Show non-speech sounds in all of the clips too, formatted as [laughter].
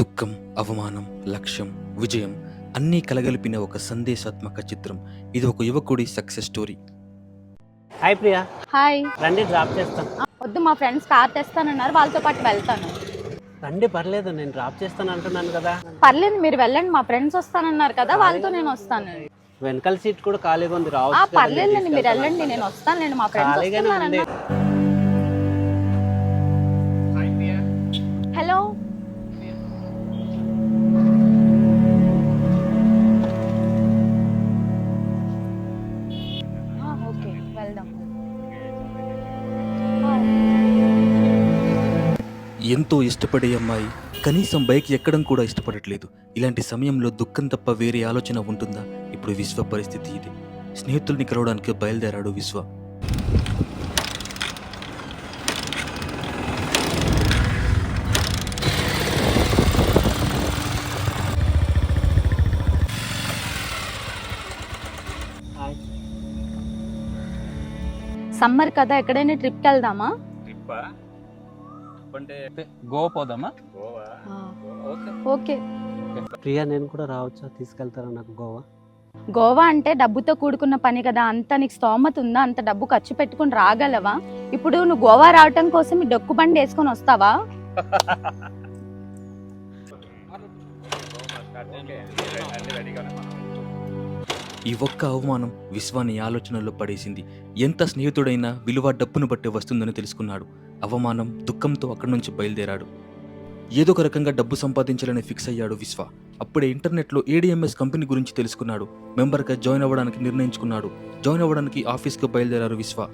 దుఃఖం అవమానం లక్ష్యం విజయం అన్నీ కలగలిపిన ఒక సందేశాత్మక చిత్రం. ఇది ఒక యువకుడి success story. Hi Priya. Hi. రండి డ్రాప్ చేస్తాను. వద్దు మా ఫ్రెండ్స్ కార్ తెస్తానన్నారు వాళ్ళతో పాటు వెళ్తాను. రండి పర్లేదు నేను డ్రాప్ చేస్తాను అంటున్నాను కదా. పర్లేదు మీరు వెళ్ళండి మా ఫ్రెండ్స్ వస్తానన్నారు కదా వాళ్ళతో నేను వస్తాను. వెనకాల సీట్ కూడా ఖాళీగా ఉంది ఆ రావచ్చు పర్లేదులేండి మీరు వెళ్ళండి నేను వస్తానులేండి మా ఫ్రెండ్స్ ఖాళీగానే ఉంది. వెళ్దాం. ఎంతో ఇష్టపడే అమ్మాయి. కనీసం బైక్ ఎక్కడం కూడా ఇష్టపడట్లేదు. ఇలాంటి సమయంలో దుఃఖం తప్ప వేరే ఆలోచన ఉంటుందా? ఇప్పుడు విశ్వ పరిస్థితి ఇది. స్నేహితుల్ని కలవడానికి బయలుదేరాడు విశ్వ. సమ్మర్ కదా ఎక్కడైనా ట్రిప్కి వెళ్దామా? ట్రిప్పా? అంటే గోవా పోదామా? ఆ, ఓకే. ఓకే. ప్రియా నేను కూడా రావచ్చా? తీసుకెళ్తారా నాకు గోవా? గోవా అంటే డబ్బుతో కూడుకున్న పని కదా అంత నీకు స్తోమత ఉందా? అంత డబ్బు ఖర్చు పెట్టుకుని రాగలవా? ఇప్పుడు నువ్వు గోవా రావటం కోసం ఈ డొక్కు బండి వేసుకొని వస్తావా? [laughs] ఈ ఒక్క అవమానం విశ్వాన్ని ఆలోచనలో పడేసింది. ఎంత స్నేహితుడైనా విలువ డబ్బును బట్టి వస్తుందని తెలుసుకున్నాడు. అవమానం దుఃఖంతో అక్కడి నుంచి బయలుదేరాడు. ఏదో ఒక రకంగా డబ్బు సంపాదించాలని ఫిక్స్ అయ్యాడు విశ్వ. అప్పుడే ఇంటర్నెట్లో ఏడిఎంఎస్ కంపెనీ గురించి తెలుసుకున్నాడు. మెంబర్గా జాయిన్ అవ్వడానికి నిర్ణయించుకున్నాడు. జాయిన్ అవ్వడానికి ఆఫీస్కి బయలుదేరారు విశ్వ.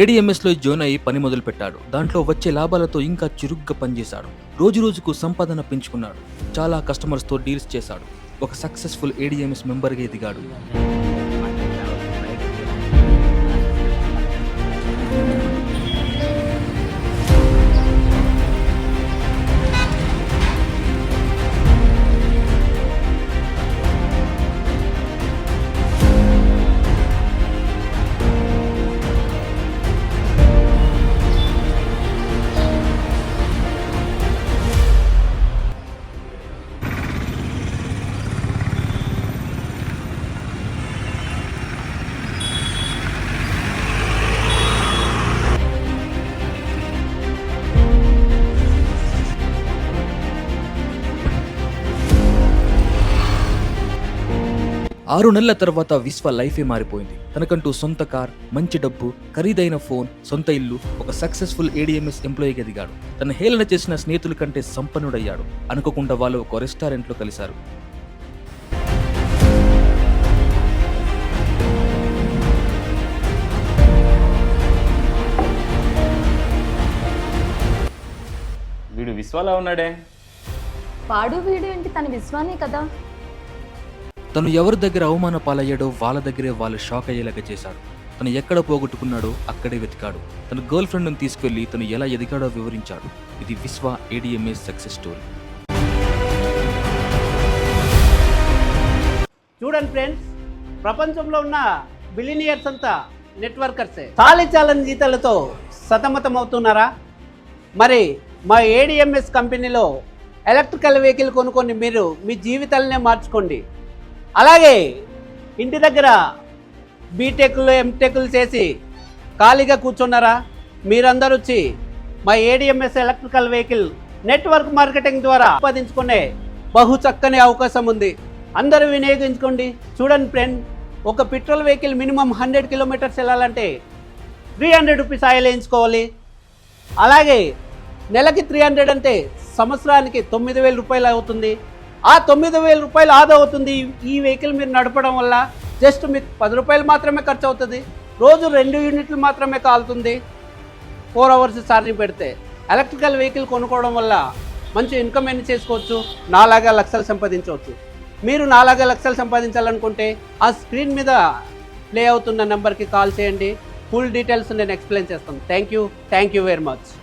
ఏడిఎంఎస్లో జాయిన్ అయ్యి పని మొదలుపెట్టాడు. దాంట్లో వచ్చే లాభాలతో ఇంకా చురుగ్గా పనిచేశాడు. రోజు రోజుకు సంపాదన పెంచుకున్నాడు. చాలా కస్టమర్స్తో డీల్స్ చేశాడు. ఒక సక్సెస్ఫుల్ ఏడిఎంఎస్ మెంబర్గా ఎదిగాడు. ఆరు నెలల తర్వాత విశ్వ లైఫే మారిపోయింది. తనకంటూ సొంత కార్ మంచి డబ్బు ఖరీదైన ఫోన్ సొంత ఇల్లు ఒక సక్సెస్ఫుల్ ఏడిఎంఎస్ ఎంప్లాయీగా ఎదిగాడు. తన హేళన చేసిన స్నేహితుల కంటే సంపన్నుడయ్యాడు. అనుకోకుండా వాళ్ళు ఒక రెస్టారెంట్లో కలిశారు. వీడు విశ్వాలా ఉన్నాడే? వాడు వీడు ఏంటి? తన విశ్వానే కదా. తను ఎవరి దగ్గర అవమాన పాలయ్యాడో వాళ్ళ దగ్గరే వాళ్ళు షాక్ అయ్యేలాగా చేశాడు తను ఎక్కడ పోగొట్టుకున్నాడో అక్కడే వెతికాడు. తన గర్ల్ ఫ్రెండ్ను తీసుకెళ్ళి తను ఎలా ఎదిగాడో వివరించాడు. ఇది విశ్వ ఏడిఎంఎస్ సక్సెస్ స్టోరీ. చూడండి ఫ్రెండ్స్ ప్రపంచంలో ఉన్న బిలినియర్స్ అంతా నెట్వర్కర్సే. చాలి చాలని జీతాలతో సతమతం అవుతున్నారా మరి మా ఏడిఎంఎస్ కంపెనీలో ఎలక్ట్రికల్ వెహికల్ కొనుక్కొని మీరు మీ జీవితాలనే మార్చుకోండి. అలాగే ఇంటి దగ్గర బీటెక్లు ఎంటెక్లు చేసి ఖాళీగా కూర్చున్నారా? మీరందరూ వచ్చి మా ADMS electrical vehicle network marketing ద్వారా ఉత్పాదించుకునే బహు చక్కని అవకాశం ఉంది. అందరూ వినియోగించుకోండి. చూడండి ఫ్రెండ్ ఒక petrol vehicle minimum hundred kilometres వెళ్ళాలంటే త్రీ హండ్రెడ్ రూపీస్ ఆయిల్ వేయించుకోవాలి. అలాగే నెలకి త్రీ హండ్రెడ్ అంటే సంవత్సరానికి తొమ్మిది వేల రూపాయలు అవుతుంది. ఆ తొమ్మిది వేల రూపాయలు ఆదా అవుతుంది. ఈ వెహికల్ మీరు నడపడం వల్ల జస్ట్ మీకు పది రూపాయలు మాత్రమే ఖర్చు అవుతుంది. రోజు రెండు యూనిట్లు మాత్రమే కాలుతుంది. ఫోర్ అవర్స్ ఛార్జింగ్ పెడితే ఎలక్ట్రికల్ వెహికల్ కొనుక్కోవడం వల్ల మంచి ఇన్కమ్ ఎన్ని చేసుకోవచ్చు. నాలాగా లక్షలు సంపాదించవచ్చు. మీరు నాలాగా లక్షలు సంపాదించాలనుకుంటే ఆ స్క్రీన్ మీద ప్లే అవుతున్న నెంబర్కి కాల్ చేయండి. ఫుల్ డీటెయిల్స్ నేను ఎక్స్ప్లెయిన్ చేస్తాను. Thank you thank you very much.